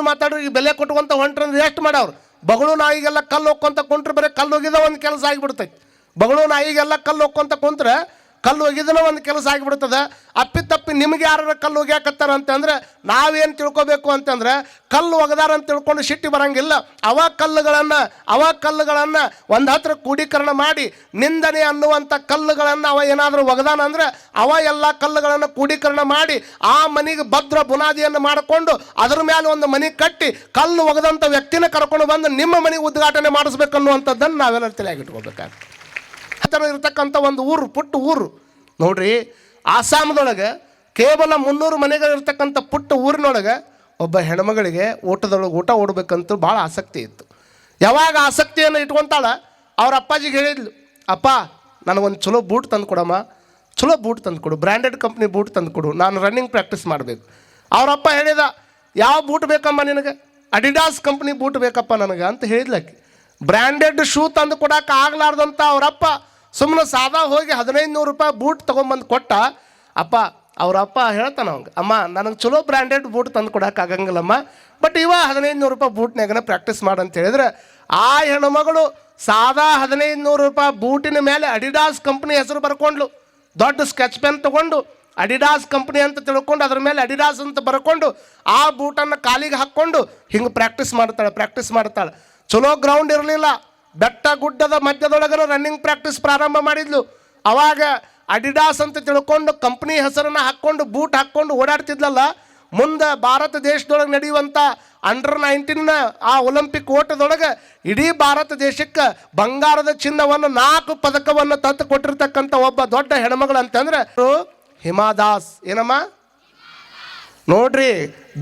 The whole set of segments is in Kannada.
ಮಾತಾಡ್ರಿ ಬೆಲೆ ಕೊಟ್ಕೊಂತ ಹೊಂಟ್ರಂದ್ರೆ ಎಷ್ಟು ಮಾಡವ್ರು? ಬಗಳು ನಾಯಿಗೆಲ್ಲ ಕಲ್ಲು ಹೋಗ್ಕೊಂತ ಕುಂಟ್ರೆ ಬರೀ ಕಲ್ಲು ಹೋಗಿದ ಒಂದು ಕೆಲಸ ಆಗಿಬಿಡ್ತೈತಿ. ಬಗಳು ನಾಯಿಗೆಲ್ಲ ಕಲ್ಲು ಹೋಗ್ಕೊಂತ ಕುಂತ್ರೆ ಕಲ್ಲು ಒಗಿದನ ಒಂದು ಕೆಲಸ ಆಗಿಬಿಡ್ತದೆ. ಅಪ್ಪಿ ತಪ್ಪಿ ನಿಮ್ಗೆ ಯಾರು ಕಲ್ಲು ಒಗ್ಯಾಕತ್ತಾರ ಅಂತಂದ್ರೆ ನಾವೇನು ತಿಳ್ಕೊಬೇಕು ಅಂತಂದ್ರೆ ಕಲ್ಲು ಒಗದಾರ ಅಂತ ತಿಳ್ಕೊಂಡು ಸಿಟ್ಟಿ ಬರಂಗಿಲ್ಲ. ಅವ ಕಲ್ಲುಗಳನ್ನು ಅವ ಕಲ್ಲುಗಳನ್ನು ಒಂದು ಹತ್ರ ಕೂಡೀಕರಣ ಮಾಡಿ ನಿಂದನೆ ಅನ್ನುವಂಥ ಕಲ್ಲುಗಳನ್ನು ಅವ ಏನಾದರೂ ಒಗದಾನ ಅಂದ್ರೆ ಅವ ಎಲ್ಲ ಕಲ್ಲುಗಳನ್ನು ಕೂಡೀಕರಣ ಮಾಡಿ ಆ ಮನೆಗೆ ಭದ್ರ ಬುನಾದಿಯನ್ನು ಮಾಡಿಕೊಂಡು ಅದರ ಮೇಲೆ ಒಂದು ಮನೆ ಕಟ್ಟಿ ಕಲ್ಲು ಒಗದಂಥ ವ್ಯಕ್ತಿನ ಕರ್ಕೊಂಡು ಬಂದು ನಿಮ್ಮ ಮನೆಗೆ ಉದ್ಘಾಟನೆ ಮಾಡಿಸ್ಬೇಕನ್ನುವಂಥದ್ದನ್ನು ನಾವೆಲ್ಲ ತಲೆಯಾಗಿಟ್ಕೋಬೇಕಾಗ್ತದೆ ಹತ್ತಿರ ಇರ್ತಕ್ಕಂಥ ಒಂದು ಊರು, ಪುಟ್ಟ ಊರು. ನೋಡ್ರಿ, ಆಸಾಮದೊಳಗೆ ಕೇವಲ ಮುನ್ನೂರು ಮನೆಗಳಿರ್ತಕ್ಕಂಥ ಪುಟ್ಟ ಊರಿನೊಳಗೆ ಒಬ್ಬ ಹೆಣ್ಮಗಳಿಗೆ ಊಟದೊಳಗೆ ಊಟ ಓಡಬೇಕಂತ ಭಾಳ ಆಸಕ್ತಿ ಇತ್ತು. ಯಾವಾಗ ಆಸಕ್ತಿಯನ್ನು ಇಟ್ಕೊಂತಾಳ? ಅವ್ರ ಅಪ್ಪಾಜಿಗೆ ಹೇಳಿದ್ಲು, ಅಪ್ಪ, ನನಗೊಂದು ಚಲೋ ಬೂಟ್ ತಂದು ಕೊಡಮ್ಮ. ಚಲೋ ಬೂಟ್ ತಂದು ಕೊಡು, ಬ್ರ್ಯಾಂಡೆಡ್ ಕಂಪ್ನಿ ಬೂಟ್ ತಂದು ಕೊಡು. ನಾನು ರನ್ನಿಂಗ್ ಪ್ರಾಕ್ಟೀಸ್ ಮಾಡಬೇಕು. ಅವರಪ್ಪ ಹೇಳಿದ, ಯಾವ ಬೂಟ್ ಬೇಕಮ್ಮ ನಿನಗೆ? ಅಡಿಡಾಸ್ ಕಂಪ್ನಿ ಬೂಟ್ ಬೇಕಪ್ಪ ನನಗೆ. ಅಂತ ಹೇಳಿದ್ಲಕ್ಕೆ ಬ್ರ್ಯಾಂಡೆಡ್ ಶೂ ತಂದು ಕೊಡೋಕೆ ಆಗ್ಲಾರ್ದಂಥ ಅವರಪ್ಪ ಸುಮ್ಮನೆ ಸಾದಾ ಹೋಗಿ ಹದಿನೈದು ನೂರು ರೂಪಾಯಿ ಬೂಟ್ ತೊಗೊಂಬಂದು ಕೊಟ್ಟ, ಅಪ್ಪ ಅವರಪ್ಪ ಹೇಳ್ತಾನ ಅವಂಗೆ, ಅಮ್ಮ, ನನಗೆ ಚಲೋ ಬ್ರ್ಯಾಂಡೆಡ್ ಬೂಟ್ ತಂದು ಕೊಡೋಕ್ಕಾಗಂಗಿಲ್ಲಮ್ಮ ಬಟ್ ಇವ ಹದಿನೈದು ನೂರು ರೂಪಾಯಿ ಬೂಟ್ನಾಗನ ಪ್ರಾಕ್ಟೀಸ್ ಮಾಡಂತ ಹೇಳಿದ್ರೆ, ಆ ಹೆಣ್ಮಗಳು ಸಾದಾ ಹದಿನೈದು ನೂರು ರೂಪಾಯಿ ಬೂಟಿನ ಮೇಲೆ ಅಡಿಡಾಸ್ ಕಂಪ್ನಿ ಹೆಸರು ಬರ್ಕೊಂಡ್ಲು. ದೊಡ್ಡ ಸ್ಕೆಚ್ ಪೆನ್ ತಗೊಂಡು ಅಡಿಡಾಸ್ ಕಂಪ್ನಿ ಅಂತ ತಿಳ್ಕೊಂಡು ಅದ್ರ ಮೇಲೆ ಅಡಿಡಾಸ್ ಅಂತ ಬರ್ಕೊಂಡು ಆ ಬೂಟನ್ನು ಕಾಲಿಗೆ ಹಾಕ್ಕೊಂಡು ಹಿಂಗೆ ಪ್ರಾಕ್ಟೀಸ್ ಮಾಡ್ತಾಳೆ ಪ್ರಾಕ್ಟೀಸ್ ಮಾಡ್ತಾಳೆ. ಚಲೋ ಗ್ರೌಂಡ್ ಇರಲಿಲ್ಲ. ಬೆಟ್ಟ ಗುಡ್ಡದ ಮಧ್ಯದೊಳಗನ ರನ್ನಿಂಗ್ ಪ್ರಾಕ್ಟೀಸ್ ಪ್ರಾರಂಭ ಮಾಡಿದ್ಲು. ಅವಾಗ ಅಡಿಡಾಸ್ ಅಂತ ತಿಳ್ಕೊಂಡು ಕಂಪ್ನಿ ಹೆಸರನ್ನ ಹಾಕ್ಕೊಂಡು ಬೂಟ್ ಹಾಕ್ಕೊಂಡು ಓಡಾಡ್ತಿದ್ಲಲ್ಲ, ಮುಂದೆ ಭಾರತ ದೇಶದೊಳಗೆ ನಡೆಯುವಂಥ ಅಂಡರ್ ನೈನ್ಟೀನ್ನ ಆ ಒಲಿಂಪಿಕ್ ಓಟದೊಳಗೆ ಇಡೀ ಭಾರತ ದೇಶಕ್ಕೆ ಬಂಗಾರದ ಚಿನ್ನವನ್ನು ನಾಲ್ಕು ಪದಕವನ್ನು ತಂದು ಕೊಟ್ಟಿರ್ತಕ್ಕಂಥ ಒಬ್ಬ ದೊಡ್ಡ ಹೆಣ್ಮಗಳು ಅಂತಂದ್ರೆ ಹಿಮಾದಾಸ್ ಏನಮ್ಮ? ನೋಡ್ರಿ,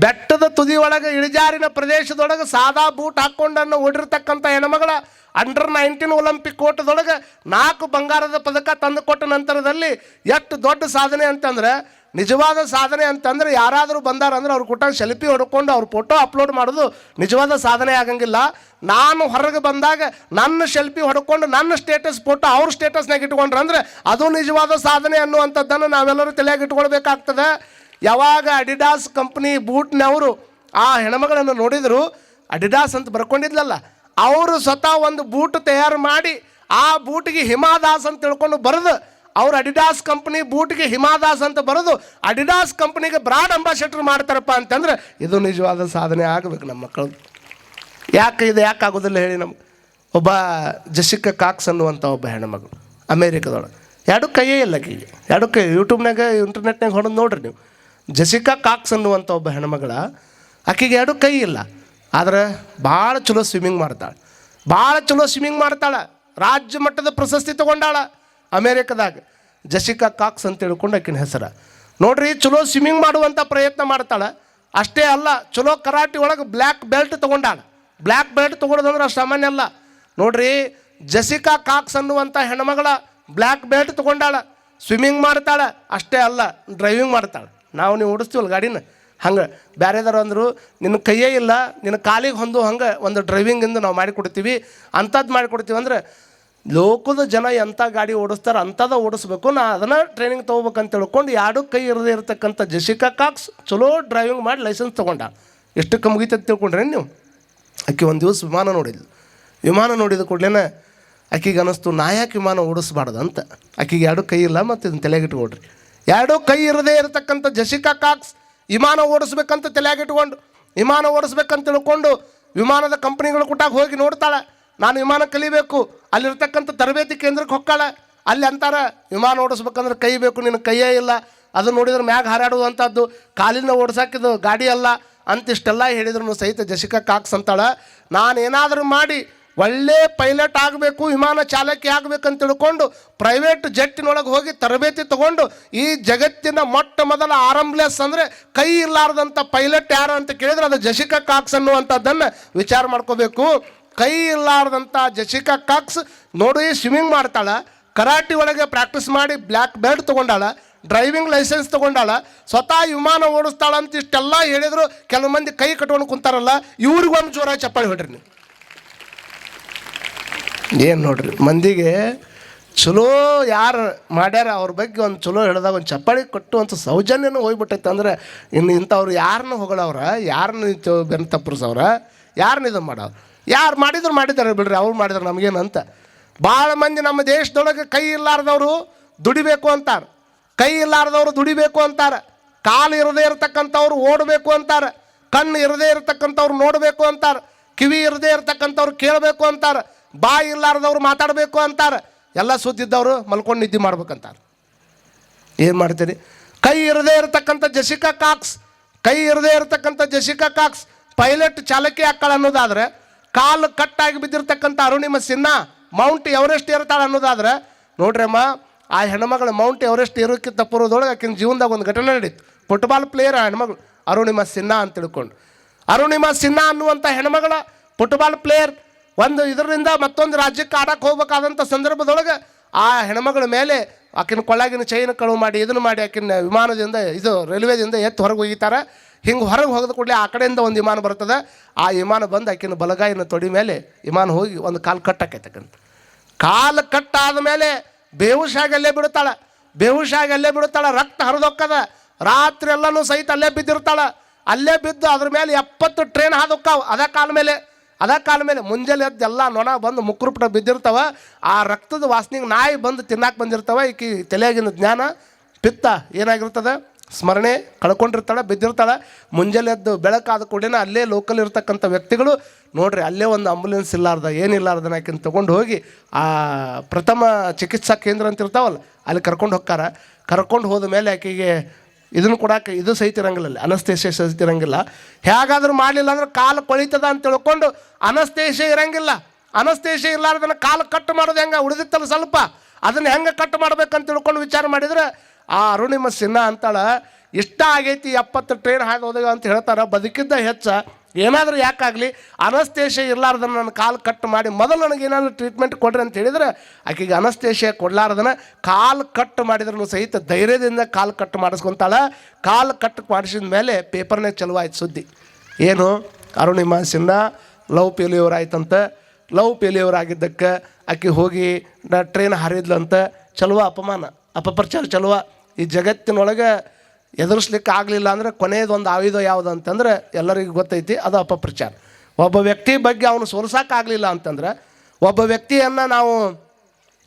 ಬೆಟ್ಟದ ತುದಿ ಒಳಗೆ ಇಳಿಜಾರಿನ ಪ್ರದೇಶದೊಳಗೆ ಸಾದಾ ಬೂಟ್ ಹಾಕ್ಕೊಂಡನ್ನು ಓಡಿರ್ತಕ್ಕಂಥ ಹೆಣ್ಮಗಳ ಅಂಡರ್ ನೈನ್ಟೀನ್ ಒಲಿಂಪಿಕ್ ಓಟದೊಳಗೆ ನಾಲ್ಕು ಬಂಗಾರದ ಪದಕ ತಂದು ಕೊಟ್ಟ ನಂತರದಲ್ಲಿ ಎಷ್ಟು ದೊಡ್ಡ ಸಾಧನೆ ಅಂತಂದ್ರೆ, ನಿಜವಾದ ಸಾಧನೆ ಅಂತಂದ್ರೆ ಯಾರಾದರೂ ಬಂದಾರಂದ್ರೆ ಅವ್ರು ಕುಟ ಸೆಲ್ಫಿ ಹೊಡ್ಕೊಂಡು ಅವ್ರ ಫೋಟೋ ಅಪ್ಲೋಡ್ ಮಾಡೋದು ನಿಜವಾದ ಸಾಧನೆ ಆಗಂಗಿಲ್ಲ. ನಾನು ಹೊರಗೆ ಬಂದಾಗ ನನ್ನ ಸೆಲ್ಫಿ ಹೊಡ್ಕೊಂಡು ನನ್ನ ಸ್ಟೇಟಸ್ ಫೋಟೋ ಅವ್ರ ಸ್ಟೇಟಸ್ನಾಗ ಇಟ್ಕೊಂಡ್ರೆ ಅಂದರೆ ಅದು ನಿಜವಾದ ಸಾಧನೆ ಅನ್ನುವಂಥದ್ದನ್ನು ನಾವೆಲ್ಲರೂ ತಲೆಯಾಗಿ ಇಟ್ಕೊಳ್ಬೇಕಾಗ್ತದೆ. ಯಾವಾಗ ಅಡಿಡಾಸ್ ಕಂಪ್ನಿ ಬೂಟ್ನವರು ಆ ಹೆಣ್ಮಗಳನ್ನು ನೋಡಿದರು ಅಡಿಡಾಸ್ ಅಂತ ಬರ್ಕೊಂಡಿದ್ಲಲ್ಲ ಅವರು ಸ್ವತಃ ಒಂದು ಬೂಟ್ ತಯಾರು ಮಾಡಿ ಆ ಬೂಟಿಗೆ ಹಿಮಾದಾಸ್ ಅಂತ ತಿಳ್ಕೊಂಡು ಬರೆದು, ಅವ್ರು ಅಡಿಡಾಸ್ ಕಂಪ್ನಿ ಬೂಟ್ಗೆ ಹಿಮಾದಾಸ್ ಅಂತ ಬರೆದು ಅಡಿಡಾಸ್ ಕಂಪ್ನಿಗೆ ಬ್ರಾಡ್ ಅಂಬಾಸಿಡರ್ ಮಾಡ್ತಾರಪ್ಪ ಅಂತಂದ್ರೆ ಇದು ನಿಜವಾದ ಸಾಧನೆ ಆಗಬೇಕು ನಮ್ಮ ಮಕ್ಕಳು. ಯಾಕೆ ಇದು ಯಾಕೆ ಆಗೋದಿಲ್ಲ ಹೇಳಿ ನಮ್ಗೆ. ಒಬ್ಬ ಜಸಿಕಾ ಕಾಕ್ಸ್ ಅನ್ನುವಂಥ ಒಬ್ಬ ಹೆಣ್ಮಗಳು ಅಮೇರಿಕದೊಳಗೆ. ಎರಡು ಕೈಯೇ ಇಲ್ಲ ಕೈಗೆ. ಎರಡು ಕೈ ಯೂಟ್ಯೂಬ್ನಾಗ ಇಂಟರ್ನೆಟ್ನಾಗ ಹೊಡೆದು ನೋಡ್ರಿ ನೀವು. ಜಸಿಕಾ ಕಾಕ್ಸ್ ಅನ್ನುವಂಥ ಒಬ್ಬ ಹೆಣ್ಮಗಳ, ಆಕೆಗೆ ಎರಡು ಕೈ ಇಲ್ಲ. ಆದ್ರೆ ಭಾಳ ಚಲೋ ಸ್ವಿಮ್ಮಿಂಗ್ ಮಾಡ್ತಾಳೆ. ಭಾಳ ಚಲೋ ಸ್ವಿಮ್ಮಿಂಗ್ ಮಾಡ್ತಾಳೆ. ರಾಜ್ಯ ಮಟ್ಟದ ಪ್ರಶಸ್ತಿ ತಗೊಂಡಾಳ ಅಮೇರಿಕದಾಗ. ಜಸಿಕಾ ಕಾಕ್ಸ್ ಅಂತ ತಿಳ್ಕೊಂಡು ಆಕಿನ ಹೆಸರು. ನೋಡ್ರಿ, ಚಲೋ ಸ್ವಿಮ್ಮಿಂಗ್ ಮಾಡುವಂಥ ಪ್ರಯತ್ನ ಮಾಡ್ತಾಳೆ. ಅಷ್ಟೇ ಅಲ್ಲ, ಚಲೋ ಕರಾಟಿ ಒಳಗೆ ಬ್ಲ್ಯಾಕ್ ಬೆಲ್ಟ್ ತಗೊಂಡಾಳ. ಬ್ಲ್ಯಾಕ್ ಬೆಲ್ಟ್ ತೊಗೊಳೋದಂದ್ರೆ ಅಷ್ಟು ಸಾಮಾನ್ಯ ಅಲ್ಲ. ನೋಡ್ರಿ, ಜಸಿಕಾ ಕಾಕ್ಸ್ ಅನ್ನುವಂಥ ಹೆಣ್ಮಗಳ ಬ್ಲ್ಯಾಕ್ ಬೆಲ್ಟ್ ತಗೊಂಡಾಳ. ಸ್ವಿಮ್ಮಿಂಗ್ ಮಾಡ್ತಾಳೆ. ಅಷ್ಟೇ ಅಲ್ಲ ಡ್ರೈವಿಂಗ್ ಮಾಡ್ತಾಳೆ. ನಾವು ನೀವು ಓಡಿಸ್ತೀವಲ್ಲ ಗಾಡಿನ? ಹಂಗೆ ಬೇರೆದಾರು ಅಂದರು ನಿನ್ನ ಕೈಯೇ ಇಲ್ಲ ನಿನ್ನ ಕಾಲಿಗೆ ಹೊಂದು ಹಂಗೆ ಒಂದು ಡ್ರೈವಿಂಗಿಂದ ನಾವು ಮಾಡಿಕೊಡ್ತೀವಿ ಅಂಥದ್ದು ಮಾಡಿಕೊಡ್ತೀವಿ ಅಂದರೆ ಲೋಕದ ಜನ ಎಂಥ ಗಾಡಿ ಓಡಿಸ್ತಾರೆ ಅಂಥದ್ದು ಓಡಿಸ್ಬೇಕು. ನಾ ಅದನ್ನು ಟ್ರೈನಿಂಗ್ ತೊಗೋಬೇಕಂತ ತಿಳ್ಕೊಂಡು ಎರಡು ಕೈ ಇರದೇ ಇರತಕ್ಕಂಥ ಜಸಿಕಾ ಕಾಕ್ಸ್ ಚಲೋ ಡ್ರೈವಿಂಗ್ ಮಾಡಿ ಲೈಸೆನ್ಸ್ ತೊಗೊಂಡ. ಎಷ್ಟಕ್ಕೆ ಮುಗೀತಂತ ತಿಳ್ಕೊಂಡ್ರೆ ನೀವು? ಆಕೆ ಒಂದು ದಿವಸ ವಿಮಾನ ನೋಡಿದ್ಲು. ವಿಮಾನ ನೋಡಿದ ಕೂಡಲೇ ಆಕೆಗೆ ಅನ್ನಿಸ್ತು ನಾ ಯಾಕೆ ವಿಮಾನ ಓಡಿಸ್ಬಾರ್ದು ಅಂತ ಆಕೆಗೆ ಎರಡು ಕೈ ಇಲ್ಲ, ಮತ್ತು ಇದನ್ನು ತಲೆಗಿಟ್ಕೊಡ್ರಿ ಎರಡೂ ಕೈ ಇರದೇ ಇರತಕ್ಕಂಥ ಜಸಿಕಾ ಕಾಕ್ಸ್ ವಿಮಾನ ಓಡಿಸ್ಬೇಕಂತ ತಲೆಯಾಗಿಟ್ಕೊಂಡು, ವಿಮಾನ ಓಡಿಸ್ಬೇಕಂತ ತಿಳ್ಕೊಂಡು ವಿಮಾನದ ಕಂಪ್ನಿಗಳು ಕೂಟಾಗ ಹೋಗಿ ನೋಡ್ತಾಳೆ. ನಾನು ವಿಮಾನ ಕಲಿಬೇಕು, ಅಲ್ಲಿರ್ತಕ್ಕಂಥ ತರಬೇತಿ ಕೇಂದ್ರಕ್ಕೆ ಹೊಕ್ಕಾಳೆ. ಅಲ್ಲಿ ಅಂತಾರ, ವಿಮಾನ ಓಡಿಸ್ಬೇಕಂದ್ರೆ ಕೈ ಬೇಕು, ನಿನ್ನ ಕೈಯೇ ಇಲ್ಲ. ಅದು ನೋಡಿದ್ರೆ ಮ್ಯಾಗ ಹಾರಾಡುವಂಥದ್ದು. ಕಾಲಿನ ಓಡಿಸಾಕಿದ್ದು ಗಾಡಿ ಅಲ್ಲ ಅಂತಿಷ್ಟೆಲ್ಲ ಹೇಳಿದ್ರು ಸಹಿತ ಜಸಿಕಾ ಕಾಕ್ಸ್ ಅಂತಾಳೆ. ನಾನು ಏನಾದರೂ ಮಾಡಿ ಒಳ್ಳೆ ಪೈಲಟ್ ಆಗಬೇಕು, ವಿಮಾನ ಚಾಲಕಿ ಅಂತ ತಿಳ್ಕೊಂಡು ಪ್ರೈವೇಟ್ ಜೆಟ್ಟಿನೊಳಗೆ ಹೋಗಿ ತರಬೇತಿ ತಗೊಂಡು ಈ ಜಗತ್ತಿನ ಮೊಟ್ಟ ಮೊದಲ ಆರಂಬ್ಲೆಸ್ ಅಂದರೆ ಕೈ ಇರಲಾರ್ದಂಥ ಪೈಲಟ್ ಯಾರು ಅಂತ ಕೇಳಿದ್ರೆ ಅದು ಜಶಿಕಾ ಕಾಕ್ಸ್ ಅನ್ನುವಂಥದ್ದನ್ನು ವಿಚಾರ ಮಾಡ್ಕೋಬೇಕು. ಕೈ ಇರಲಾರ್ದಂಥ ಜಶಿಕಾ ಕಾಕ್ಸ್ ನೋಡಿ ಸ್ವಿಮ್ಮಿಂಗ್ ಮಾಡ್ತಾಳೆ, ಕರಾಟಿ ಒಳಗೆ ಪ್ರಾಕ್ಟೀಸ್ ಮಾಡಿ ಬ್ಲ್ಯಾಕ್ ಬೆಲ್ಟ್ ತೊಗೊಂಡಾಳ ಡ್ರೈವಿಂಗ್ ಲೈಸೆನ್ಸ್ ತೊಗೊಂಡಾಳ, ಸ್ವತಃ ವಿಮಾನ ಓಡಿಸ್ತಾಳ ಅಂತ ಇಷ್ಟೆಲ್ಲ ಹೇಳಿದರು, ಕೆಲವು ಮಂದಿ ಕೈ ಕಟ್ಕೊಂಡು ಕುಂತಾರಲ್ಲ, ಇವ್ರಿಗೊಂದು ಜೋರ ಚಪ್ಪಾಳಿ ಹೊಡ್ರಿ ನೀವು. ಏನು ನೋಡ್ರಿ, ಮಂದಿಗೆ ಚಲೋ ಯಾರು ಮಾಡ್ಯಾರ ಅವ್ರ ಬಗ್ಗೆ ಒಂದು ಚಲೋ ಹೇಳಿದಾಗ ಒಂದು ಚಪ್ಪಾಳಿ ಕೊಟ್ಟು ಅಂತ ಸೌಜನ್ಯನೂ ಹೋಗ್ಬಿಟ್ಟೈತೆ ಅಂದ್ರೆ ಇನ್ನು ಇಂಥವ್ರು ಯಾರನ್ನ ಹೊಗಳವ್ರ ಯಾರನ್ನ ಬೆನ್ನು ತಪ್ಪರ್ಸವ್ರ ಯಾರನ್ನ ಇದು ಮಾಡೋರು ಯಾರು ಮಾಡಿದ್ರು ಮಾಡಿದ್ದಾರೆ ಬಿಡ್ರಿ, ಅವ್ರು ಮಾಡಿದ್ರು ನಮಗೇನಂತ. ಭಾಳ ಮಂದಿ ನಮ್ಮ ದೇಶದೊಳಗೆ ಕೈ ಇಲ್ಲಾರ್ದವರು ದುಡಿಬೇಕು ಅಂತಾರೆ, ಕೈ ಇಲ್ಲಾರ್ದವ್ರು ದುಡಿಬೇಕು ಅಂತಾರೆ, ಕಾಲು ಇರದೇ ಇರತಕ್ಕಂಥವ್ರು ಓಡಬೇಕು ಅಂತಾರೆ, ಕಣ್ಣು ಇರದೇ ಇರತಕ್ಕಂಥವ್ರು ನೋಡಬೇಕು ಅಂತಾರೆ, ಕಿವಿ ಇರದೇ ಇರತಕ್ಕಂಥವ್ರು ಕೇಳಬೇಕು ಅಂತಾರೆ ಬಾಯಿ ಇರ್ಲಾರ್ದವ್ರು ಮಾತಾಡಬೇಕು ಅಂತಾರೆ. ಎಲ್ಲ ಸುದ್ದಿದ್ದವರು ಮಲ್ಕೊಂಡು ನಿದ್ದೆ ಮಾಡ್ಬೇಕಂತಾರೆ. ಏನು ಮಾಡ್ತೀರಿ? ಕೈ ಇರದೇ ಇರತಕ್ಕಂಥ ಜಸಿಕಾ ಕಾಕ್ಸ್, ಕೈ ಇರದೇ ಇರತಕ್ಕಂಥ ಜಸಿಕಾ ಕಾಕ್ಸ್, ಪೈಲಟ್ ಚಾಲಕಿ ಅಕ್ಕಳ ಅನ್ನೋದಾದ್ರೆ, ಕಾಲು ಕಟ್ಟಾಗಿ ಬಿದ್ದಿರ್ತಕ್ಕಂಥ ಅರುಣಿಮ ಸಿನ್ಹಾ, ಮೌಂಟ್ ಎವರೆಸ್ಟ್ ಇರ್ತಾಳೆ ಅನ್ನೋದಾದ್ರೆ ನೋಡ್ರಮ್ಮ ಆ ಹೆಣ್ಮಗಳು ಮೌಂಟ್ ಎವರೆಸ್ಟ್ ಇರೋಕ್ಕಿಂತ ಪೂರ್ವದೊಳಗೆ ಆಕಿನ ಜೀವನದಾಗ ಒಂದು ಘಟನೆ ನಡೀತು. ಫುಟ್ಬಾಲ್ ಪ್ಲೇಯರ್ ಆ ಹೆಣ್ಮಗಳು, ಅರುಣಿಮ ಸಿನ್ಹಾ ಅಂತ ತಿಳ್ಕೊಂಡು. ಅರುಣಿಮ ಸಿನ್ಹಾ ಅನ್ನುವಂಥ ಹೆಣ್ಮಗಳ ಫುಟ್ಬಾಲ್ ಪ್ಲೇಯರ್ ಒಂದು ಇದರಿಂದ ಮತ್ತೊಂದು ರಾಜ್ಯಕ್ಕೆ ಆಡಕ್ಕೆ ಹೋಗ್ಬೇಕಾದಂಥ ಸಂದರ್ಭದೊಳಗೆ ಆ ಹೆಣ್ಮಗಳ ಮೇಲೆ ಆಕಿನ ಕೊಳಗಿನ ಚೈನ್ ಕಳುವು ಮಾಡಿ, ಇದನ್ನು ಮಾಡಿ ಆಕಿನ ವಿಮಾನದಿಂದ, ಇದು ರೈಲ್ವೆದಿಂದ ಎತ್ತು ಹೊರಗೆ ಒಗಿತಾರೆ ಹಿಂಗೆ ಹೊರಗೆ ಹೋಗಿದ ಕೂಡಲೇ ಆ ಕಡೆಯಿಂದ ಒಂದು ವಿಮಾನ ಬರ್ತದೆ. ಆ ವಿಮಾನ ಬಂದು ಆಕಿನ ಬಲಗಾಯಿನ ತೊಡಿ ಮೇಲೆ ವಿಮಾನ ಹೋಗಿ ಒಂದು ಕಾಲು ಕಟ್ಟಾಕೈತಕ್ಕಂತ. ಕಾಲು ಕಟ್ಟಾದ ಮೇಲೆ ಬೇಹುಷಾಗಿ ಅಲ್ಲೇ ಬಿಡುತ್ತಾಳೆ ಬೇಹುಷಾಗಿ ಅಲ್ಲೇ ಬಿಡುತ್ತಾಳೆ ರಕ್ತ ಹರಿದೊಕ್ಕದ. ರಾತ್ರಿ ಎಲ್ಲನೂ ಸಹಿತ ಅಲ್ಲೇ ಬಿದ್ದಿರ್ತಾಳೆ. ಅಲ್ಲೇ ಬಿದ್ದು ಅದ್ರ ಮೇಲೆ ಎಪ್ಪತ್ತು ಟ್ರೈನ್ ಹಾದೊಕ್ಕಾವು. ಅದೇ ಕಾಲ ಮೇಲೆ ಅದ ಕಾಲ ಮೇಲೆ ಮುಂಜಾನೆ ಎದ್ದು ಎಲ್ಲ ನೊಣ ಬಂದು ಮುಕ್ಕುರುಪಟ ಬಿದ್ದಿರ್ತಾವ. ಆ ರಕ್ತದ ವಾಸನೆಗೆ ನಾಯಿ ಬಂದು ತಿನ್ನಾಕ ಬಂದಿರ್ತಾವ. ಈಕಿ ತಲೆಯಾಗಿನ ಜ್ಞಾನ, ಪಿತ್ತ ಏನಾಗಿರ್ತದೆ? ಸ್ಮರಣೆ ಕಳ್ಕೊಂಡಿರ್ತಾಳೆ, ಬಿದ್ದಿರ್ತಾಳೆ. ಮುಂಜಾನೆ ಎದ್ದು ಬೆಳಕಾದ ಕೂಡಿನ ಅಲ್ಲೇ ಲೋಕಲ್ ಇರ್ತಕ್ಕಂಥ ವ್ಯಕ್ತಿಗಳು, ನೋಡ್ರಿ ಅಲ್ಲೇ ಒಂದು ಆಂಬುಲೆನ್ಸ್ ಇಲ್ಲಾರ್ದ ಏನಿಲ್ಲಾರ್ದ ಆಕಿನ ತೊಗೊಂಡು ಹೋಗಿ ಆ ಪ್ರಥಮ ಚಿಕಿತ್ಸಾ ಕೇಂದ್ರ ಅಂತ ಇರ್ತಾವಲ್ಲ ಅಲ್ಲಿ ಕರ್ಕೊಂಡು ಹೋಗ್ತಾರೆ. ಕರ್ಕೊಂಡು ಹೋದ ಮೇಲೆ ಆಕೆಗೆ ಇದನ್ನು ಕೊಡಕ್ಕೆ ಇದು ಸಹಿತ ಇರಂಗಿಲ್ಲ ಅಲ್ಲಿ ಅನಸ್ತೇಶ ಸಹಿತ ಇರಂಗಿಲ್ಲ. ಹೇಗಾದ್ರೂ ಮಾಡಲಿಲ್ಲ ಅಂದ್ರೆ ಕಾಲು ಕೊಳಿತದ ಅಂತ ತಿಳ್ಕೊಂಡು ಅನಸ್ತೇಶ ಇರಂಗಿಲ್ಲ. ಅನಸ್ತೇಶ ಇರ್ಲಾರ್ದನ್ನ ಕಾಲು ಕಟ್ ಮಾಡೋದು ಹೆಂಗೆ? ಉಳಿದಿತ್ತಲ್ಲ ಸ್ವಲ್ಪ. ಅದನ್ನ ಹೆಂಗೆ ಕಟ್ ಮಾಡ್ಬೇಕಂತ ತಿಳ್ಕೊಂಡು ವಿಚಾರ ಮಾಡಿದ್ರೆ, ಆ ಅರುಣಿಮ ಸಿನ್ಹಾ ಅಂತಾಳ, ಇಷ್ಟ ಆಗೈತಿ ಎಪ್ಪತ್ತು ಟ್ರೈನ್ ಹಾಗೆ ಹೋದಾಗ ಅಂತ ಹೇಳ್ತಾರೆ, ಬದುಕಿದ್ದ ಹೆಚ್ಚ. ಏನಾದರೂ ಯಾಕಾಗಲಿ ಅನಸ್ತೇಶ ಇರಲಾರ್ದನ್ನ ನನ್ನ ಕಾಲು ಕಟ್ ಮಾಡಿ ಮೊದಲು ನನಗೆ ಏನಾದರೂ ಟ್ರೀಟ್ಮೆಂಟ್ ಕೊಡ್ರಿ ಅಂತ ಹೇಳಿದ್ರೆ ಆಕೆಗೆ ಅನಸ್ತೇಶ ಕೊಡ್ಲಾರ್ದನ ಕಾಲು ಕಟ್ ಮಾಡಿದ್ರೂ ಸಹಿತ ಧೈರ್ಯದಿಂದ ಕಾಲು ಕಟ್ ಮಾಡಿಸ್ಕೊತಾಳೆ. ಕಾಲು ಕಟ್ ಮಾಡಿಸಿದ ಮೇಲೆ ಪೇಪರ್ನೇ ಚಲುವಾಯ್ತು ಸುದ್ದಿ. ಏನು? ಅರುಣಿಮಾ ಸಿನ್ಹಾ, ಲವ್ ಪೇಲಿಯವ್ರು ಆಯ್ತಂತ ಲವ್ ಪೇಲಿಯವ್ರು ಆಗಿದ್ದಕ್ಕೆ ಆಕೆ ಹೋಗಿ ಟ್ರೈನ್ ಹಾರಿದ್ಲಂತ. ಚಲುವ ಅಪಮಾನ. ಅಪಪ್ರಚಾರ ಚಲುವ. ಈ ಜಗತ್ತಿನೊಳಗೆ ಎದುರಿಸ್ಲಿಕ್ಕೆ ಆಗಲಿಲ್ಲ ಅಂದರೆ ಕೊನೆಯದೊಂದು ಆಯುಧ ಯಾವುದು ಅಂತಂದ್ರೆ ಎಲ್ಲರಿಗೂ ಗೊತ್ತೈತಿ, ಅದು ಅಪಪ್ರಚಾರ. ಒಬ್ಬ ವ್ಯಕ್ತಿ ಬಗ್ಗೆ ಅವನು ಸೋಲ್ಸೋಕ್ಕಾಗಲಿಲ್ಲ ಅಂತಂದ್ರೆ ಒಬ್ಬ ವ್ಯಕ್ತಿಯನ್ನು ನಾವು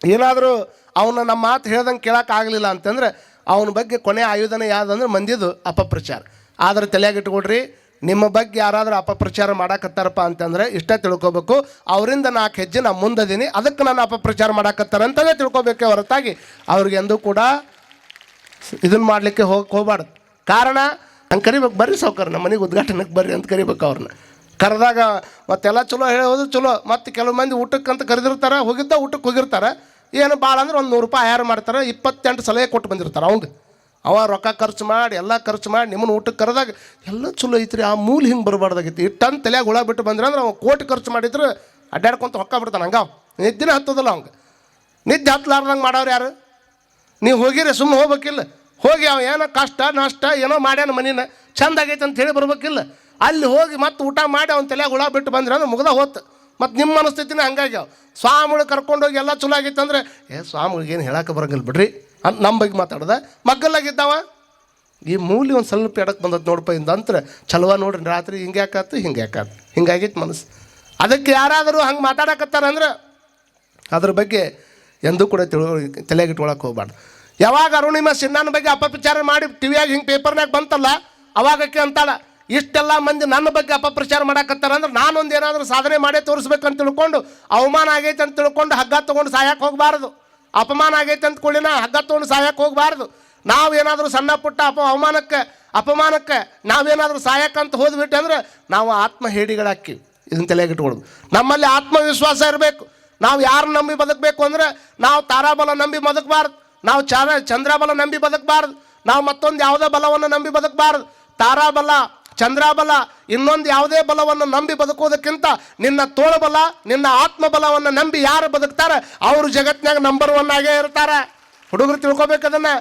ಏನಾದರೂ ಅವನ ನಮ್ಮ ಮಾತು ಹೇಳ್ದಂಗೆ ಕೇಳೋಕ್ಕಾಗಲಿಲ್ಲ ಅಂತಂದ್ರೆ ಅವನ ಬಗ್ಗೆ ಕೊನೆ ಆಯುಧನೇ ಯಾವುದಂದ್ರೆ ಮಂದಿದು ಅಪಪ್ರಚಾರ. ಆದ್ರೆ ತಲೆಯಾಗ ಇಟ್ಕೊಡ್ರಿ ನಿಮ್ಮ ಬಗ್ಗೆ ಯಾರಾದರೂ ಅಪಪ್ರಚಾರ ಮಾಡಾಕತ್ತಾರಪ್ಪ ಅಂತಂದ್ರೆ ಇಷ್ಟೇ ತಿಳ್ಕೊಬೇಕು. ಅವರಿಂದ ನಾಲ್ಕು ಹೆಜ್ಜೆ ನಾನು ಮುಂದದೀನಿ, ಅದಕ್ಕೆ ನಾನು ಅಪಪ್ರಚಾರ ಮಾಡಾಕತ್ತಾರ ಅಂತಲೇ ತಿಳ್ಕೊಬೇಕೆ ಹೊರತಾಗಿ. ಅವ್ರಿಗೆ ಎಂದೂ ಕೂಡ ಇದನ್ನ ಮಾಡಲಿಕ್ಕೆ ಹೋಗಕ್ಕೆ ಹೋಗಬಾರ್ದು. ಕಾರಣ, ಹಂಗೆ ಕರಿಬೇಕು. ಬರ್ರಿ ಸಾವ್ಕಾರ ನಮ್ಮ ಮನೆಗೆ ಉದ್ಘಾಟನೆಗೆ ಬರ್ರಿ ಅಂತ ಕರಿಬೇಕು ಅವ್ರನ್ನ ಕರೆದಾಗ ಮತ್ತೆಲ್ಲ ಚಲೋ ಹೇಳೋದು ಚಲೋ. ಮತ್ತು ಕೆಲವು ಮಂದಿ ಊಟಕ್ಕೆ ಅಂತ ಕರೆದಿರ್ತಾರೆ, ಹೋಗಿದ್ದ ಊಟಕ್ಕೆ ಹೋಗಿರ್ತಾರೆ. ಏನು ಭಾಳ ಅಂದ್ರೆ ಒಂದು ನೂರು ರೂಪಾಯಿ ಆಯಾರು ಮಾಡ್ತಾರೆ, ಇಪ್ಪತ್ತೆಂಟು ಸಲಹೆ ಕೊಟ್ಟು ಬಂದಿರ್ತಾರೆ ಅವಂಗೆ. ಅವ ರೊಕ್ಕ ಖರ್ಚು ಮಾಡಿ, ಎಲ್ಲ ಖರ್ಚು ಮಾಡಿ ನಿಮ್ಮನ್ನ ಊಟಕ್ಕೆ ಕರೆದಾಗ ಎಲ್ಲ ಚಲೋ ಐತ್ರಿ, ಆ ಮೂಲ ಹಿಂಗೆ ಬರಬಾರ್ದಾಗಿತ್ತು ಇಟ್ಟಂತ ತಲೆಯಾಗ ಹುಳ ಬಿಟ್ಟು ಬಂದ್ರೆ ಅಂದ್ರೆ ಅವ್ನು ಕೋಟಿ ಖರ್ಚು ಮಾಡಿದ್ರೆ ಅಡ್ಡಾಡ್ಕೊಂತ ಹೊಕ್ಕ ಬಿಡ್ತಾನೆ ಹಂಗ ನಿದ್ದಿನ ಹತ್ತದಲ್ಲ ಅವಂಗೆ. ನಿದ್ದೆ ಹತ್ತಲಾರ್ದಂಗೆ ಮಾಡೋರು ಯಾರು? ನೀವು ಹೋಗಿರಿ ಸುಮ್ಮನೆ ಹೋಗ್ಬೇಕಿಲ್ಲ. ಹೋಗಿ ಅವ ಏನೋ ಕಷ್ಟ, ನಷ್ಟ, ಏನೋ ಮಾಡ್ಯಾನ ಮನೇನ, ಚಂದ ಆಗೈತೆ ಅಂತ ಹೇಳಿ ಬರ್ಬೇಕಿಲ್ಲ. ಅಲ್ಲಿ ಹೋಗಿ ಮತ್ತೆ ಊಟ ಮಾಡಿ ಅವ್ನ ತಲೆಯಾಗ ಹುಳ ಬಿಟ್ಟು ಬಂದ್ರೆ ಅಂದ್ರೆ ಮುಗ್ದ ಹೋತು. ಮತ್ತು ನಿಮ್ಮ ಮನಸ್ಥಿತಿನೇ ಹಂಗಾಗಿ ಅವ. ಸ್ವಾಮಿಗಳು ಕರ್ಕೊಂಡೋಗಿ ಎಲ್ಲ ಚಲೋ ಆಗೈತೆ ಅಂದ್ರೆ, ಏ ಸ್ವಾಮಿಗಳಿಗೆ ಏನು ಹೇಳಕ್ಕೆ ಬರಂಗಿಲ್ಲ ಬಿಡ್ರಿ. ಅಂತ ನಮ್ಮ ಬಗ್ಗೆ ಮಾತಾಡ್ದ. ಮಗ್ಗಲ್ಲಾಗಿದ್ದಾವ? ಈ ಮೂಲಿ ಒಂದು ಸ್ವಲ್ಪ ಎಡಕ್ಕೆ ಬಂದದ್ದು ನೋಡಪ್ಪ ಇಂದ ಚಲುವ ನೋಡ್ರಿ, ರಾತ್ರಿ ಹಿಂಗೆ ಯಾಕಾತು ಹಿಂಗೆ ಯಾಕಾತು. ಹಿಂಗಾಗಿತ್ತು ಮನಸ್ಸು. ಅದಕ್ಕೆ ಯಾರಾದರೂ ಹಂಗೆ ಮಾತಾಡಕತ್ತಾರ ಅಂದ್ರೆ, ಅದ್ರ ಬಗ್ಗೆ ಎಂದೂ ಕೂಡ ತಿಳು ತಲೆಗಿಟ್ಕೊಳಕ್ಕೆ ಹೋಗ್ಬಾರ್ದು. ಯಾವಾಗ ಅರುಣಿಮ ಸಿನ್ಹಾನ ಬಗ್ಗೆ ಅಪಪ್ರಚಾರ ಮಾಡಿ ಟಿವಿಯಾಗಿ ಹಿಂಗೆ ಪೇಪರ್ನಾಗ ಬಂತಲ್ಲ, ಅವಾಗಕ್ಕೆ ಅಂತಾಳ, ಇಷ್ಟೆಲ್ಲ ಮಂದಿ ನನ್ನ ಬಗ್ಗೆ ಅಪಪ್ರಚಾರ ಮಾಡಕತ್ತಾರ ಅಂದ್ರೆ ನಾನೊಂದು ಏನಾದರೂ ಸಾಧನೆ ಮಾಡೇ ತೋರಿಸ್ಬೇಕಂತ ತಿಳ್ಕೊಂಡು, ಅವಮಾನ ಆಗೈತೆ ಅಂತ ತಿಳ್ಕೊಂಡು ಹಗ್ಗ ತೊಗೊಂಡು ಸಾಯಕ್ಕೆ ಹೋಗಬಾರ್ದು. ಅಪಮಾನ ಆಗೈತೆ ಅಂತ ಕೂಡಲಿನ ಹಗ್ಗ ತೊಗೊಂಡು ಸಾಯಕ್ಕೆ ಹೋಗಬಾರ್ದು. ನಾವು ಏನಾದರೂ ಸಣ್ಣ ಪುಟ್ಟ ಅಪ, ಅವಮಾನಕ್ಕೆ, ಅಪಮಾನಕ್ಕೆ ನಾವೇನಾದರೂ ಅಂತ ಹೋದ್ಬಿಟ್ಟು ಅಂದ್ರೆ ನಾವು ಆತ್ಮ ಹೇಡಿಗಳಾಕ್ಕಿವಿ ಇದನ್ನ ತಲೆಗೆ ಇಟ್ಕೊಳ್ದು. ನಮ್ಮಲ್ಲಿ ಆತ್ಮವಿಶ್ವಾಸ ಇರಬೇಕು. ನಾವು ಯಾರು ನಂಬಿ ಬದುಕಬೇಕು ಅಂದ್ರೆ ನಾವು ತಾರಾಬಲ ನಂಬಿ ಬದುಕಬಾರ್ದು, ನಾವು ಚಾರ ಚಂದ್ರಬಲ ನಂಬಿ ಬದುಕಬಾರ್ದು, ನಾವು ಮತ್ತೊಂದು ಯಾವುದೇ ಬಲವನ್ನು ನಂಬಿ ಬದುಕಬಾರ್ದು. ತಾರಾಬಲ, ಚಂದ್ರಬಲ, ಇನ್ನೊಂದು ಯಾವುದೇ ಬಲವನ್ನು ನಂಬಿ ಬದುಕೋದಕ್ಕಿಂತ ನಿನ್ನ ತೋಳಬಲ, ನಿನ್ನ ಆತ್ಮಬಲವನ್ನು ನಂಬಿ ಯಾರು ಬದುಕ್ತಾರೆ, ಅವರು ಜಗತ್ತಿನಾಗ ನಂಬರ್ ಒನ್ ಆಗೇ ಇರ್ತಾರೆ. ಹುಡುಗರು ತಿಳ್ಕೊಬೇಕು ಅದನ್ನ.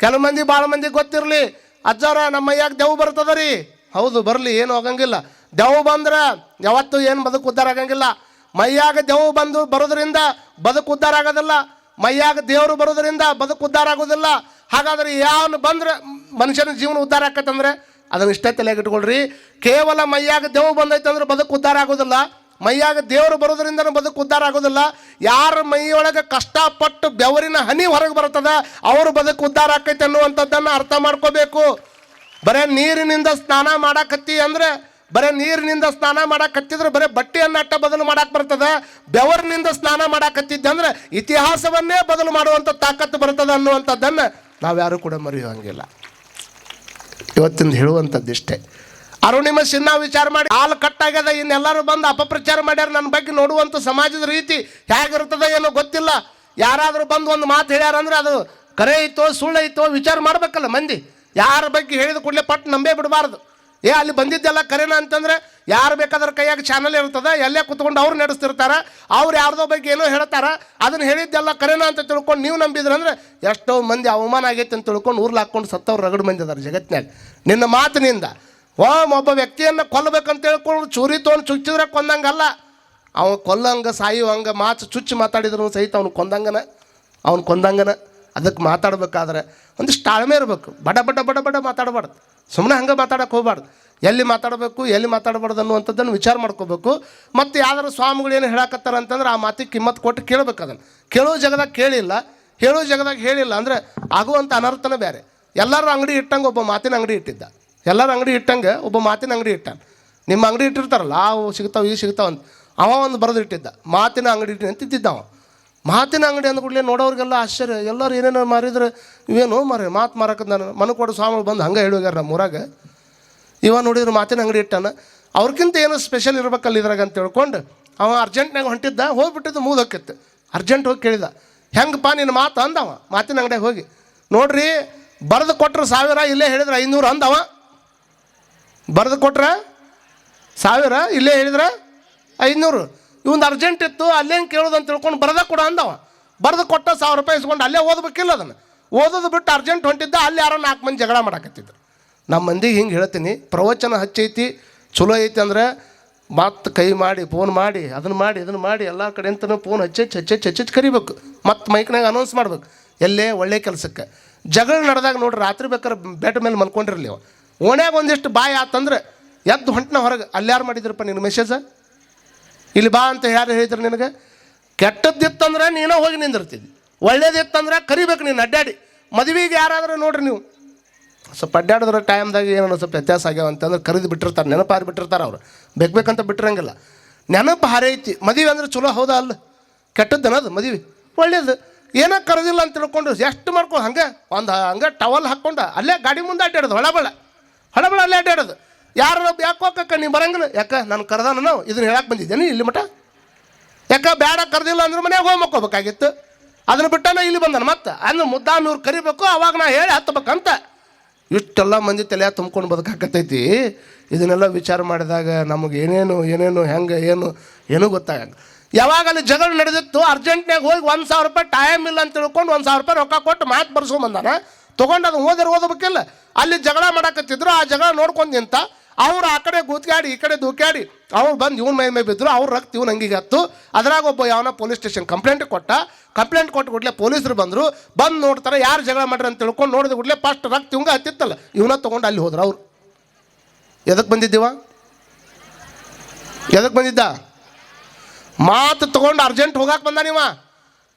ಕೆಲವು ಮಂದಿ, ಭಾಳ ಮಂದಿ ಗೊತ್ತಿರಲಿ. ಅಜ್ಜವ್ರ ನಮ್ಮ ಮೈಯಾಗ ದೆವ್ ಬರ್ತದ ರೀ. ಹೌದು, ಬರಲಿ, ಏನು ಆಗಂಗಿಲ್ಲ ದೆವ್ ಬಂದ್ರೆ ಯಾವತ್ತೂ ಏನು ಬದುಕು ಉದ್ದಾರ ಆಗಂಗಿಲ್ಲ. ಮೈಯಾಗ ದೇವ ಬಂದು ಬರೋದ್ರಿಂದ ಬದುಕು ಉದ್ಧಾರ ಆಗೋದಿಲ್ಲ ಮೈಯಾಗ ದೇವರು ಬರೋದ್ರಿಂದ ಬದುಕು ಉದ್ಧಾರ ಆಗೋದಿಲ್ಲ ಹಾಗಾದ್ರೆ ಯಾವನು ಬಂದ್ರೆ ಮನುಷ್ಯನ ಜೀವನ ಉದ್ಧಾರ ಆಕತ್ತಂದ್ರೆ ಅದನ್ನ ಇಷ್ಟೇ ತಲೆಗೆ ಇಟ್ಕೊಳ್ರಿ ಕೇವಲ ಮೈಯಾಗ ದೇವ್ ಬಂದೈತೆ ಅಂದ್ರೆ ಬದುಕು ಉದ್ಧಾರ ಆಗೋದಿಲ್ಲ ಮೈಯಾಗ ದೇವರು ಬರೋದ್ರಿಂದ ಬದುಕು ಉದ್ಧಾರ ಆಗೋದಿಲ್ಲ ಯಾರ ಮೈಯೊಳಗೆ ಕಷ್ಟಪಟ್ಟು ಬೆವರಿನ ಹನಿ ಹೊರಗೆ ಬರ್ತದ ಅವರು ಬದುಕು ಉದ್ಧಾರ ಆಕೈತೆ ಅನ್ನುವಂಥದ್ದನ್ನು ಅರ್ಥ ಮಾಡ್ಕೋಬೇಕು. ಬರೇ ನೀರಿನಿಂದ ಸ್ನಾನ ಮಾಡಾಕತ್ತಿ ಅಂದ್ರೆ ಬರೇ ನೀರಿನಿಂದ ಸ್ನಾನ ಮಾಡಾಕತ್ತಿದ್ರೆ ಬರೀ ಬಟ್ಟೆಯನ್ನು ಅಟ್ಟ ಬದಲು ಮಾಡಕ್ಕೆ ಬರ್ತದ, ಬೆವರಿನಿಂದ ಸ್ನಾನ ಮಾಡಾಕತ್ತಿದ್ದೆ ಅಂದ್ರೆ ಇತಿಹಾಸವನ್ನೇ ಬದಲು ಮಾಡುವಂಥ ತಾಕತ್ತು ಬರ್ತದೆ ಅನ್ನುವಂಥದ್ದನ್ನು ನಾವ್ಯಾರು ಕೂಡ ಮರೆಯುವಂಗಿಲ್ಲ. ಇವತ್ತಿಂದ ಹೇಳುವಂಥದ್ದು ಇಷ್ಟೇ ಅರುಣಿಮ ಸಿನ್ಹಾ ವಿಚಾರ ಮಾಡಿ, ಹಾಲು ಕಟ್ಟಾಗ್ಯದ, ಇನ್ನೆಲ್ಲರೂ ಬಂದು ಅಪಪ್ರಚಾರ ಮಾಡ್ಯಾರ ನನ್ನ ಬಗ್ಗೆ ನೋಡುವಂಥ ಸಮಾಜದ ರೀತಿ ಹೇಗಿರ್ತದೆ ಏನೋ ಗೊತ್ತಿಲ್ಲ. ಯಾರಾದರೂ ಬಂದು ಒಂದು ಮಾತು ಹೇಳ್ಯಾರ ಅಂದ್ರೆ ಅದು ಕರೆ ಐತೋ ಸುಳ್ಳು ವಿಚಾರ ಮಾಡಬೇಕಲ್ಲ ಮಂದಿ. ಯಾರ ಬಗ್ಗೆ ಹೇಳಿದ ಕೂಡಲೇ ಪಟ್ಟು ನಂಬೇ ಬಿಡಬಾರ್ದು. ಏ, ಅಲ್ಲಿ ಬಂದಿದ್ದೆಲ್ಲ ಕರೆನ ಅಂತಂದ್ರೆ ಯಾರು ಬೇಕಾದ್ರೆ ಕೈಯಾಗ ಚಾನಲ್ ಇರ್ತದೆ, ಎಲ್ಲೇ ಕುತ್ಕೊಂಡು ಅವ್ರು ನಡೆಸ್ತಿರ್ತಾರೆ, ಅವ್ರು ಯಾರ್ದೋ ಬಗ್ಗೆ ಏನೋ ಹೇಳ್ತಾರೆ, ಅದನ್ನ ಹೇಳಿದ್ದೆಲ್ಲ ಕರೆನ ಅಂತ ತಿಳ್ಕೊಂಡು ನೀವು ನಂಬಿದ್ರೆ ಅಂದ್ರೆ ಎಷ್ಟೋ ಮಂದಿ ಅವಮಾನ ಆಗೈತೆ ಅಂತ ತಿಳ್ಕೊಂಡು ಊರ್ಲಾ ಹಾಕೊಂಡು ಸತ್ತವ್ರು ರಗಡ್ ಮಂದಿ ಅದರ ಜಗತ್ನ್ಯಾಗ. ನಿನ್ನ ಮಾತಿನಿಂದ. ಓ ಒಬ್ಬ ವ್ಯಕ್ತಿಯನ್ನು ಕೊಲ್ಲಬೇಕಂತ ಹೇಳ್ಕೊಂಡು ಚೂರಿ ತೊಗೊಂಡು ಚುಚ್ಚಿದ್ರೆ ಕೊಂದಂಗಲ್ಲ. ಅವನು ಕೊಲ್ಲಂಗ, ಸಾಯುವಂಗ, ಮಾತು ಚುಚ್ಚಿ ಮಾತಾಡಿದ್ರು ಸಹಿತ ಅವ್ನು ಕೊಂದಂಗನ ಅವ್ನು ಕೊಂದಂಗನ. ಅದಕ್ಕೆ ಮಾತಾಡ್ಬೇಕಾದ್ರೆ ಒಂದಿಷ್ಟು ತಾಳ್ಮೆ ಇರಬೇಕು. ಬಡ ಬಡ ಬಡ ಬಡ ಮಾತಾಡಬಾರ್ದು. ಸುಮ್ಮನೆ ಹಂಗೆ ಮಾತಾಡೋಕೆ ಹೋಗ್ಬಾರ್ದು. ಎಲ್ಲಿ ಮಾತಾಡಬೇಕು, ಎಲ್ಲಿ ಮಾತಾಡಬಾರ್ದು ಅನ್ನುವಂಥದ್ದನ್ನು ವಿಚಾರ ಮಾಡ್ಕೋಬೇಕು. ಮತ್ತು ಯಾವ್ದಾರು ಸ್ವಾಮಿಗಳು ಏನು ಹೇಳಕತ್ತಾರ ಅಂತಂದ್ರೆ ಆ ಮಾತಿಗೆ ಕಿಮ್ಮತ್ತು ಕೊಟ್ಟು ಕೇಳಬೇಕು ಅದನ್ನು. ಕೇಳೋ ಜಗದಾಗ ಕೇಳಿಲ್ಲ, ಹೇಳೋ ಜಗದಾಗ ಹೇಳಿಲ್ಲ ಅಂದರೆ ಆಗುವಂಥ ಅನರ್ಥನೇ ಬೇರೆ. ಎಲ್ಲರೂ ಅಂಗಡಿ ಇಟ್ಟಂಗೆ ಒಬ್ಬ ಮಾತಿನ ಅಂಗಡಿ ಇಟ್ಟಿದ್ದ. ಎಲ್ಲರೂ ಅಂಗಡಿ ಇಟ್ಟಂಗೆ ಒಬ್ಬ ಮಾತಿನ ಅಂಗಡಿ ಇಟ್ಟಾನ ನಿಮ್ಮ ಅಂಗಡಿ ಇಟ್ಟಿರ್ತಾರಲ್ಲ ಅವು ಸಿಗ್ತಾವೆ, ಈ ಸಿಗ್ತಾವಂತ ಅವ ಒಂದು ಬರೆದು ಇಟ್ಟಿದ್ದ ಮಾತಿನ ಅಂಗಡಿ ಇಟ್ಟಿದ್ದ ಅವ. ಮಾತಿನ ಅಂಗಡಿ ಅಂದ ಕೂಡಲೇ ನೋಡೋರಿಗೆಲ್ಲ ಆಶ್ಚರ್ಯ. ಎಲ್ಲರೂ ಏನೇನೋ ಮಾರಿದ್ರೆ. ಇವೇನು ಮಾರಿ ಮಾತು ಮಾರಕ್ಕೆ ನಾನು ಮನ ಕೊಡೋ ಸ್ವಾಮಿಗಳು ಬಂದು ಹಂಗೆ ಹೇಳುವಾಗ ನಮ್ಮ ಊರಾಗ. ಇವ ನೋಡಿದ್ರೆ ಮಾತಿನ ಅಂಗಡಿ ಇಟ್ಟಾನ. ಅವ್ರಕ್ಕಿಂತ ಏನೋ ಸ್ಪೆಷಲ್ ಇರ್ಬೇಕಲ್ಲ ಇದ್ರಾಗ ಅಂತ ತಿಳ್ಕೊಂಡು ಅವ ಅರ್ಜೆಂಟ್ನಾಗ ಹೊಂಟಿದ್ದ. ಹೋಗ್ಬಿಟ್ಟಿದ್ದು ಹೋಕ್ಕಿತ್ತು. ಅರ್ಜೆಂಟ್ ಹೋಗಿ ಕೇಳಿದ. ಹೆಂಗಪ್ಪ ನಿನ್ನ ಮಾತು ಅಂದವ? ಮಾತಿನ ಅಂಗಡಿಯಾಗ ಹೋಗಿ. ನೋಡ್ರಿ, ಬರೆದು ಕೊಟ್ರೆ ಸಾವಿರ, ಇಲ್ಲೇ ಹೇಳಿದ್ರೆ ಐನೂರು ಅಂದವ. ಬರೆದು ಕೊಟ್ರೆ ಸಾವಿರ, ಇಲ್ಲೇ ಹೇಳಿದ್ರೆ ಐನೂರು. ಇವಂದು ಅರ್ಜೆಂಟ್ ಇತ್ತು, ಅಲ್ಲೇನು ಕೇಳೋದು ಅಂತ ತಿಳ್ಕೊಂಡು ಬರದ ಕೂಡ ಅಂದವ. ಬರೆದು ಕೊಟ್ಟ ಸಾವಿರ ರೂಪಾಯಿ ಇಸ್ಕೊಂಡು ಅಲ್ಲೇ ಓದಬೇಕಿಲ್ಲ ಅದನ್ನು. ಓದೋದು ಬಿಟ್ಟು ಅರ್ಜೆಂಟ್ ಹೊಂಟಿದ್ದ, ಅಲ್ಲಿ ಯಾರೋ ನಾಲ್ಕು ಮಂದಿ ಜಗಳ ಮಾಡಾಕತ್ತಿದ್ರು. ನಮ್ಮ ಮಂದಿಗೆ ಹಿಂಗೆ ಹೇಳ್ತೀನಿ, ಪ್ರವಚನ ಹಚ್ಚೈತಿ, ಚಲೋ ಐತಿ ಅಂದ್ರೆ ಮತ್ತೆ ಕೈ ಮಾಡಿ ಫೋನ್ ಮಾಡಿ ಅದನ್ನು ಮಾಡಿ ಇದನ್ನು ಮಾಡಿ, ಎಲ್ಲ ಕಡೆಯಿಂದನೂ ಫೋನ್ ಹಚ್ಚಿ ಹಚ್ಚಿ ಹಚ್ಚಿ ಕರಿಬೇಕು. ಮತ್ತು ಮೈಕ್ನಾಗ ಅನೌನ್ಸ್ ಮಾಡ್ಬೇಕು. ಎಲ್ಲೇ ಒಳ್ಳೆ ಕೆಲಸಕ್ಕೆ. ಜಗಳ ನಡೆದಾಗ ನೋಡ್ರಿ, ರಾತ್ರಿ ಬೇಕಾದ್ರೆ ಬೆಡ್ ಮೇಲೆ ಮಲ್ಕೊಂಡಿರಲಿ ಅವ. ಓಣ್ಯಾಗ ಒಂದಿಷ್ಟು ಬಾಯಿ ಆತಂದ್ರೆ ಎದ್ದು ಹೊಂಟನ ಹೊರಗೆ, ಅಲ್ಲಿ ಯಾರು ಮಾಡಿದ್ರಪ್ಪ ನಿನ್ನ ಮೆಸೇಜ ಇಲ್ಲಿ ಬಾ ಅಂತ ಯಾರು ಹೇಳಿದ್ರು ನಿನಗೆ? ಕೆಟ್ಟದ್ದಿತ್ತಂದ್ರೆ ನೀನೇ ಹೋಗಿ ನಿಂದಿರ್ತಿದ್ದಿ ಒಳ್ಳೇದಿತ್ತಂದ್ರೆ ಕರಿಬೇಕು ನೀನು, ಅಡ್ಡಾಡಿ. ಮದುವೆಗೆ ಯಾರಾದರೂ ನೋಡ್ರಿ ನೀವು. ಸ್ವಲ್ಪ ಅಡ್ಡಾಡಿದ್ರೆ ಟೈಮ್ದಾಗ ಏನೋ ಸ್ವಲ್ಪ ವ್ಯತ್ಯಾಸ ಆಗ್ಯಾವ ಅಂತಂದ್ರೆ ಕರೆದು ಬಿಟ್ಟಿರ್ತಾರೆ ನೆನಪು ಹಾರಿ ಬಿಟ್ಟಿರ್ತಾರೆ ಅವ್ರು. ಬೇಕು ಬೇಕಂತ ಬಿಟ್ಟಿರಂಗಿಲ್ಲ ನೆನಪು ಹಾರಿ ಐತಿ ಮದುವೆ ಅಂದ್ರೆ ಚಲೋ ಹೌದಾ ಅಲ್ಲ? ಕೆಟ್ಟದ್ದನದು ಮದುವೆ. ಒಳ್ಳೇದು. ಏನೋ ಕರೆದಿಲ್ಲ ಅಂತ ತಿಳ್ಕೊಂಡು ಎಷ್ಟು ಮಾಡ್ಕೊ ಹಂಗೆ? ಒಂದು ಹಂಗೆ ಟವಲ್ ಹಾಕ್ಕೊಂಡು, ಅಲ್ಲೇ ಗಾಡಿ ಮುಂದೆ ಅಡ್ಡಾಡೋದು, ಹೊಳಬಳ. ಹೊಳಬಳ ಅಲ್ಲೇ ಅಡ್ಡಾಡೋದು. ಯಾರು ಯಾಕೆ ಹೋಗಕ್ಕ ನೀವು ಬರಂಗಿಲ್ಲ? ಯಾಕೆ? ನಾನು ಕರೆದಾನ ನಾವು. ಇದನ್ನ ಹೇಳಕ್ಕೆ ಬಂದಿದ್ದೇನೆ ಇಲ್ಲಿ ಮಠ? ಯಾಕೆ ಬೇಡ ಕರೆದಿಲ್ಲ ಅಂದ್ರೆ ಮನೆಗೆ ಹೋಗಿ ಮಕ್ಕೋಬೇಕಾಗಿತ್ತು. ಅದನ್ನ ಬಿಟ್ಟನ ಇಲ್ಲಿ ಬಂದಾನ ಮತ್ತೆ? ಅಂದ್ರೆ ಮುದ್ದಾಮ್ ಇವ್ರು ಕರಿಬೇಕು, ಅವಾಗ ನಾ ಹೇಳಿ ಹತ್ತಬೇಕಂತ. ಇಷ್ಟೆಲ್ಲ ಮಂದಿ ತಲೆ ತುಂಬ್ಕೊಂಡು ಬದುಕಾಕತ್ತೈತಿ. ಇದನ್ನೆಲ್ಲ ವಿಚಾರ ಮಾಡಿದಾಗ ನಮಗೆ ಏನೇನು ಏನೇನು, ಹೆಂಗೆ, ಏನು, ಏನೂ ಗೊತ್ತಾಗಲ್ಲ ಯಾವಾಗ ಅಲ್ಲಿ ಜಗಳ ನಡೆದಿತ್ತು ಅರ್ಜೆಂಟ್ನಾಗ ಹೋಗಿ ಒಂದು ಸಾವಿರ ರೂಪಾಯಿ ಟೈಮ್ ಇಲ್ಲ ಅಂತ ತಿಳ್ಕೊಂಡು ಒಂದು ಸಾವಿರ ರೂಪಾಯಿ ರೊಕ್ಕ ಕೊಟ್ಟು ಮಾತು ಬರ್ಸ್ಕೊಂಬಂದಾನ ತೊಗೊಂಡು ಅದು ಹೋದ್ರೆ ಓದಬೇಕಿಲ್ಲ ಅಲ್ಲಿ ಜಗಳ ಮಾಡಕತ್ತಿದ್ರು, ಆ ಜಗಳ ನೋಡ್ಕೊಂಡು ನಿಂತ ಅವ್ರು ಆ ಕಡೆ ಗೂತ್ಗಾಡಿ ಈ ಕಡೆ ದೂಕ್ಯಾಡಿ, ಅವ್ರು ಬಂದು ಇವ್ನ ಮೈ ಬಿದ್ರು ಬಿದ್ದರು ಅವ್ರ ರಕ್ತ ಇವ್ನ ಹಂಗಿಗೆ ಹತ್ತು. ಅದ್ರಾಗ ಒಬ್ಬ ಯಾವನ ಪೊಲೀಸ್ ಸ್ಟೇಷನ್ ಕಂಪ್ಲೇಂಟ್ ಕೊಟ್ಟ. ಕಂಪ್ಲೇಂಟ್ ಕೊಟ್ಟು ಕೂಡಲೇ ಪೊಲೀಸರು ಬಂದರು. ಬಂದು ನೋಡ್ತಾರೆ, ಯಾರು ಜಗಳ ಮಾಡ್ರಿ ಅಂತ ತಿಳ್ಕೊಂಡು ನೋಡಿದ ಕೂಡಲೇ ಫಸ್ಟ್ ರಕ್ತ ಇವಂಗ ಹತ್ತಿತ್ತಲ್ಲ. ಇವನ ತೊಗೊಂಡು ಅಲ್ಲಿ ಹೋದ್ರು ಅವ್ರು. ಎದಕ್ಕೆ ಬಂದಿದ್ದೀವ? ಎದಕ್ಕೆ ಬಂದಿದ್ದ? ಮಾತು ತೊಗೊಂಡು ಅರ್ಜೆಂಟ್ ಹೋಗಕ್ಕೆ ಬಂದ ನೀವ?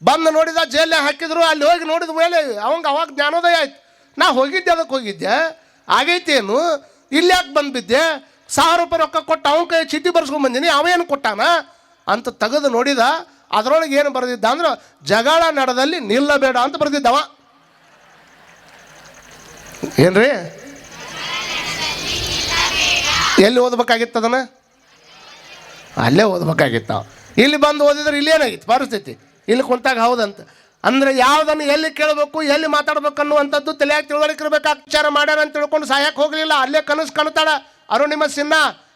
ಬಂದು ನೋಡಿದ ಜೈಲೇ ಹಾಕಿದ್ರು, ಅಲ್ಲಿ ಹೋಗಿ ನೋಡಿದ ಮೇಲೆ ಅವಂಗೆ ಅವಾಗ ಜ್ಞಾನೋದಯ ಆಯ್ತು. ನಾ ಹೋಗಿದ್ದೆ ಅದಕ್ಕೆ ಹೋಗಿದ್ದೆ. ಆಗೈತೇನು? ಇಲ್ಲಿ ಯಾಕೆ ಸಾವಿರ ರೂಪಾಯಿ ರೊಕ್ಕ ಕೊಟ್ಟು ಅವನ ಕೈ ಚೀಟಿ ಬರ್ಸ್ಕೊಂಡ್ ಬಂದೀನಿ ಅವೇನು ಕೊಟ್ಟಾನ? ಅಂತ ತೆಗೆದು ನೋಡಿದ, ಅದರೊಳಗೆ ಏನು ಬರೆದಿದ್ದ ಅಂದ್ರೆ, ಜಗಳ ನಡದಲ್ಲಿ ನಿಲ್ಲಬೇಡ ಅಂತ ಬರೆದಿದ್ದವ. ಏನ್ರಿ? ಎಲ್ಲಿ ಓದ್ಬೇಕಾಗಿತ್ತು ಅದನ್ನ? ಅಲ್ಲೇ ಓದ್ಬೇಕಾಗಿತ್ತು. ಇಲ್ಲಿ ಬಂದು ಓದಿದ್ರೆ ಇಲ್ಲಿ ಏನಾಗಿತ್ತು? ಪರಿಸ್ಥಿತಿ. ಇಲ್ಲಿ ಕುಂತಾಗ ಹೌದಂತ. ಅಂದ್ರೆ ಯಾವುದನ್ನು ಎಲ್ಲಿ ಕೇಳಬೇಕು, ಎಲ್ಲಿ ಮಾತಾಡ್ಬೇಕು ಅನ್ನುವಂಥದ್ದು ತಲೆಯಾಗಿ ತಿಳುವಳಿಕೆ ಇರ್ಬೇಕು. ಮಾಡ್ಯಾರ ಅಂತ ತಿಳ್ಕೊಂಡು ಸಾಯಕ್ಕೆ ಹೋಗಲಿಲ್ಲ. ಅಲ್ಲೇ ಕನಸು ಕಾಣ್ತಾಳ. ಅರುಣಿಮ ಸಿನ್ನ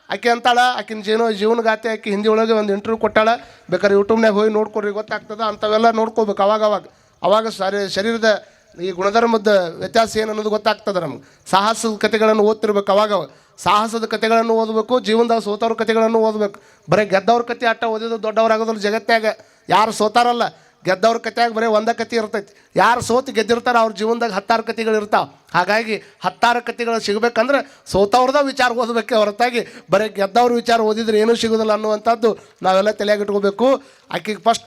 ಆಕೆ ಅಂತಾಳ, ಆಕಿನ ಜೀವನ ಜೀವನಗಾತಿ ಆಕೆ ಹಿಂದಿ ಒಳಗೆ ಒಂದು ಇಂಟರ್ವ್ಯೂ ಕೊಟ್ಟಾಳ. ಬೇಕಾದ್ರೆ ಯೂಟ್ಯೂಬ್ನಾಗ ಹೋಗಿ ನೋಡ್ಕೊಡ್ರಿ, ಗೊತ್ತಾಗ್ತದೆ. ಅಂಥವೆಲ್ಲ ನೋಡ್ಕೋಬೇಕು ಅವಾಗ ಅವಾಗ ಅವಾಗ ಸರಿ, ಶರೀರದ ಈ ಗುಣಧರ್ಮದ ವ್ಯತ್ಯಾಸ ಏನು ಅನ್ನೋದು ಗೊತ್ತಾಗ್ತದೆ ನಮ್ಗೆ. ಸಾಹಸದ ಕಥೆಗಳನ್ನು ಓದ್ತಿರ್ಬೇಕು ಅವಾಗ ಸಾಹಸದ ಕಥೆಗಳನ್ನು ಓದಬೇಕು ಜೀವನದಾಗ ಸೋತವ್ರ ಕಥೆಗಳನ್ನು ಓದಬೇಕು. ಬರೀ ಗೆದ್ದವ್ರ ಕತೆ ಆಟ ಓದಿದ್ದು ದೊಡ್ಡವರಾಗೋದಿಲ್ಲ ಜಗತ್ತಾಗ ಯಾರು ಸೋತಾರಲ್ಲ. ಗೆದ್ದವ್ರ ಕತೆಯಾಗ ಬರೀ ಒಂದ ಕತೆ ಇರ್ತೈತಿ. ಯಾರು ಸೋತು ಗೆದ್ದಿರ್ತಾರೆ ಅವ್ರ ಜೀವನದಾಗ ಹತ್ತಾರು ಕತೆಗಳು ಇರ್ತಾವೆ. ಹಾಗಾಗಿ ಹತ್ತಾರು ಕತೆಗಳು ಸಿಗಬೇಕಂದ್ರೆ ಸೋತವ್ರದ ವಿಚಾರ ಓದಬೇಕೆ ಹೊರತಾಗಿ ಬರೀ ಗೆದ್ದವ್ರ ವಿಚಾರ ಓದಿದ್ರೆ ಏನೂ ಸಿಗೋದಿಲ್ಲ ಅನ್ನುವಂಥದ್ದು ನಾವೆಲ್ಲ ತಲೆಯಾಗಿಟ್ಕೋಬೇಕು ಆಕೆಗೆ ಫಸ್ಟ್